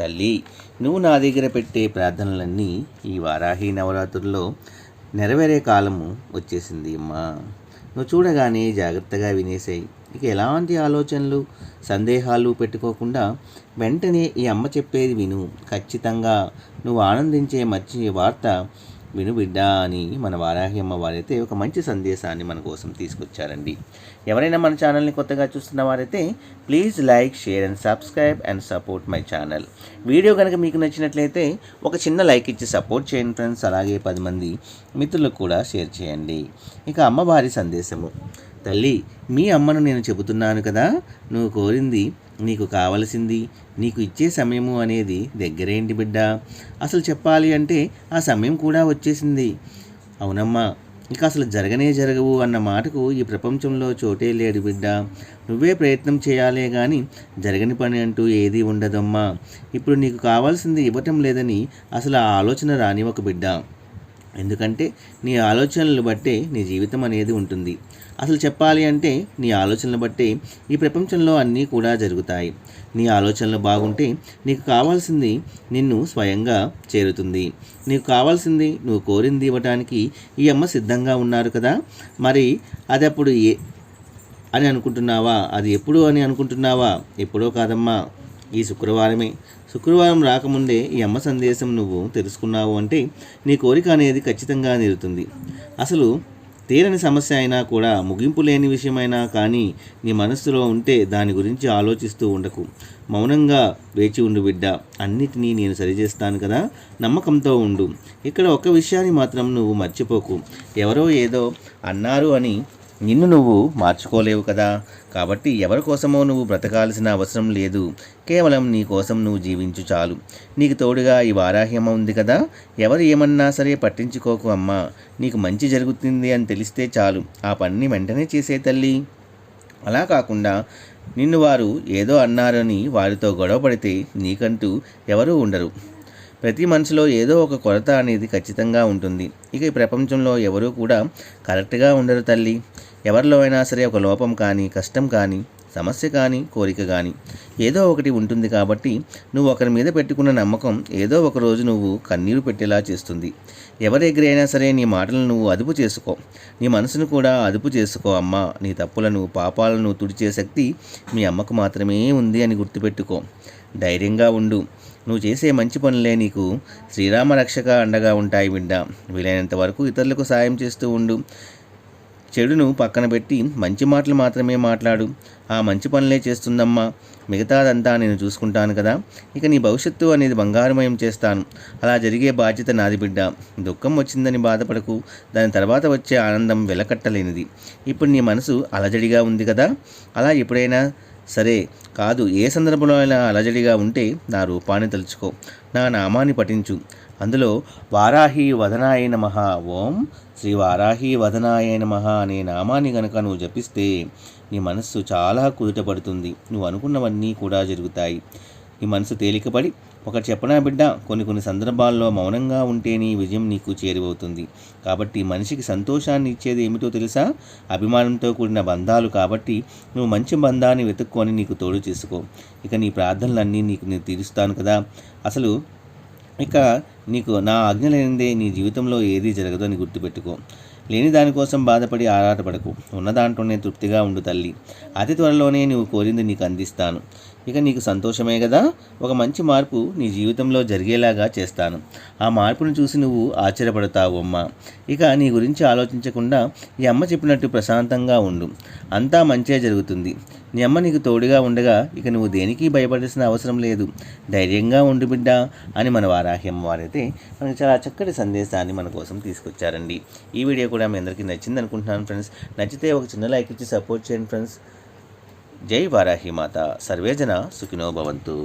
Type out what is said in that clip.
తల్లి నువ్వు నా దగ్గర పెట్టే ప్రార్థనలన్నీ ఈ వారాహి నవరాత్రుల్లో నెరవేరే కాలము వచ్చేసింది అమ్మా. నువ్వు చూడగానే జాగ్రత్తగా వినేసాయి ఇక ఎలాంటి ఆలోచనలు సందేహాలు పెట్టుకోకుండా వెంటనే ఈ అమ్మ చెప్పేది విను. ఖచ్చితంగా నువ్వు ఆనందించే మంచి వార్త వినుబిడ్డ అని మన వారాహి వారైతే ఒక మంచి సందేశాన్ని మన కోసం తీసుకొచ్చారండి. ఎవరైనా మన ఛానల్ని కొత్తగా చూస్తున్న వారైతే please like share and subscribe and support my channel. Video కనుక మీకు నచ్చినట్లయితే ఒక చిన్న లైక్ ఇచ్చి సపోర్ట్ చేయండి ఫ్రెండ్స్. అలాగే పది మంది మిత్రులకు కూడా షేర్ చేయండి. ఇక అమ్మవారి సందేశము. తల్లి మీ అమ్మను నేను చెబుతున్నాను కదా? నువ్వు కోరింది నీకు కావలసింది నీకు ఇచ్చే సమయము అనేది దగ్గరేంటి బిడ్డ? అసలు చెప్పాలి అంటే ఆ సమయం కూడా వచ్చేసింది. అవునమ్మా ఇక అసలు జరగనే జరగవు అన్న మాటకు ఈ ప్రపంచంలో చోటే లేడు బిడ్డ. నువ్వే ప్రయత్నం చేయాలే కానీ జరగని పని అంటూ ఏదీ ఉండదమ్మా. ఇప్పుడు నీకు కావాల్సింది ఇవ్వటం లేదని అసలు ఆ ఆలోచన రాని ఒక బిడ్డ. ఎందుకంటే నీ ఆలోచనలు బట్టే నీ జీవితం అనేది ఉంటుంది. అసలు చెప్పాలి అంటే నీ ఆలోచనలు బట్టే ఈ ప్రపంచంలో అన్నీ కూడా జరుగుతాయి. నీ ఆలోచనలు బాగుంటే నీకు కావాల్సింది నిన్ను స్వయంగా చేరుతుంది. నీకు కావాల్సింది నువ్వు కోరింది ఇవ్వడానికి ఈ అమ్మ సిద్ధంగా ఉన్నారు కదా? మరి అది అప్పుడు ఏ అని అనుకుంటున్నావా? అది ఎప్పుడు అని అనుకుంటున్నావా? ఎప్పుడో కాదమ్మా. ఈ శుక్రవారమే. శుక్రవారం రాకముందే ఈ అమ్మ సందేశం నువ్వు తెలుసుకున్నావు అంటే నీ కోరిక అనేది ఖచ్చితంగా తీరుతుంది. అసలు తీరని సమస్య అయినా కూడా ముగింపు లేని విషయమైనా కానీ నీ మనస్సులో ఉంటే దాని గురించి ఆలోచిస్తూ ఉండకు. మౌనంగా వేచి ఉండు బిడ్డ. అన్నిటినీ నేను సరిచేస్తాను కదా. నమ్మకంతో ఉండు. ఇక్కడ ఒక విషయాన్ని మాత్రం నువ్వు మర్చిపోకు. ఎవరో ఏదో అన్నారు అని నిన్ను నువ్వు మార్చుకోలేవు కదా. కాబట్టి ఎవరి కోసమో నువ్వు బ్రతకాల్సిన అవసరం లేదు. కేవలం నీ కోసం నువ్వు జీవించు చాలు. నీకు తోడుగా ఈ వారాహ్యమ ఉంది కదా. ఎవరు ఏమన్నా సరే పట్టించుకోకు అమ్మా. నీకు మంచి జరుగుతుంది అని తెలిస్తే చాలు. ఆ పనిని వెంటనే చేసే తల్లి. అలా కాకుండా నిన్ను వారు ఏదో అన్నారని వారితో గొడవ పడితే నీకంటూ ఎవరూ ఉండరు. ప్రతి మనిషిలో ఏదో ఒక కొరత అనేది ఖచ్చితంగా ఉంటుంది. ఇక ఈ ప్రపంచంలో ఎవరూ కూడా కరెక్ట్గా ఉండరు తల్లి. ఎవరిలో అయినా సరే ఒక లోపం కానీ కష్టం కానీ సమస్య కానీ కోరిక కానీ ఏదో ఒకటి ఉంటుంది కాబట్టి నువ్వు ఒకరి మీద పెట్టుకున్న నమ్మకం ఏదో ఒక రోజు నువ్వు కన్నీరు పెట్టేలా చేస్తుంది. ఎవరి దగ్గరైనా సరే నీ మాటలను నువ్వు అదుపు చేసుకో. నీ మనసును కూడా అదుపు చేసుకో అమ్మా. నీ తప్పులను పాపాలను తుడిచే శక్తి మీ అమ్మకు మాత్రమే ఉంది అని గుర్తుపెట్టుకో. ధైర్యంగా ఉండు. నువ్వు చేసే మంచి పనులే నీకు శ్రీరామ రక్షక అండగా ఉంటాయి బిడ్డ. వీలైనంత వరకు ఇతరులకు సాయం చేస్తూ ఉండు. చెడును పక్కన పెట్టి మంచి మాటలు మాత్రమే మాట్లాడు. ఆ మంచి పనులే చేస్తుందమ్మా. మిగతాదంతా నేను చూసుకుంటాను కదా. ఇక నీ భవిష్యత్తు అనేది బంగారమయం చేస్తాను. అలా జరిగే బాధ్యత నాది బిడ్డ. దుఃఖం వచ్చిందని బాధపడకు. దాని తర్వాత వచ్చే ఆనందం వెలకట్టలేనిది. ఇప్పుడు నీ మనసు అలజడిగా ఉంది కదా. అలా ఎప్పుడైనా సరే కాదు ఏ సందర్భంలో అయినా అలజడిగా ఉంటే నా రూపాన్ని తలుచుకో. నా నామాన్ని పఠించు. అందులో వారాహి వదనాయ నమ. ఓం శ్రీ వారాహి వదనాయ నమ అనే నామాన్ని గనక నువ్వు జపిస్తే నీ మనస్సు చాలా కుదుటపడుతుంది. నువ్వు అనుకున్నవన్నీ కూడా జరుగుతాయి. నీ మనసు తేలికపడి ఒకటి చెప్పనా బిడ్డ కొన్ని కొన్ని సందర్భాల్లో మౌనంగా ఉంటే నీ విజయం నీకు చేరువవుతుంది. కాబట్టి మనిషికి సంతోషాన్ని ఇచ్చేది ఏమిటో తెలుసా? అభిమానంతో కూడిన బంధాలు కాబట్టి నువ్వు మంచి బంధాన్ని వెతుక్కొని నీకు తోడు చేసుకో. ఇక నీ ప్రార్థనలన్నీ నీకు నేను తీరుస్తాను కదా. అసలు ఇక నీకు నా ఆజ్ఞ లేనిదే నీ జీవితంలో ఏదీ జరగదు అని గుర్తుపెట్టుకో. లేని దానికోసం బాధపడి ఆరాటపడకు. ఉన్న దాంట్లోనే తృప్తిగా ఉండు తల్లి. అతి త్వరలోనే నువ్వు కోరింది నీకు అందిస్తాను. ఇక నీకు సంతోషమే కదా? ఒక మంచి మార్పు నీ జీవితంలో జరిగేలాగా చేస్తాను. ఆ మార్పును చూసి నువ్వు ఆశ్చర్యపడతావు అమ్మ. ఇక నీ గురించి ఆలోచించకుండా ఈ అమ్మ చెప్పినట్టు ప్రశాంతంగా ఉండు. అంతా మంచిగా జరుగుతుంది. నీ అమ్మ నీకు తోడుగా ఉండగా ఇక నువ్వు దేనికి భయపడాల్సిన అవసరం లేదు. ధైర్యంగా ఉండు బిడ్డ అని మన వారాహి అమ్మవారైతే మనకు చాలా చక్కటి సందేశాన్ని మన కోసం తీసుకొచ్చారండి. ఈ వీడియో కూడా మీ అందరికీ నచ్చింది అనుకుంటున్నాను ఫ్రెండ్స్. నచ్చితే ఒక చిన్న లైక్ ఇచ్చి సపోర్ట్ చేయండి ఫ్రెండ్స్. జై వారాహి మాత. సర్వేజన సుఖినో భవంతు.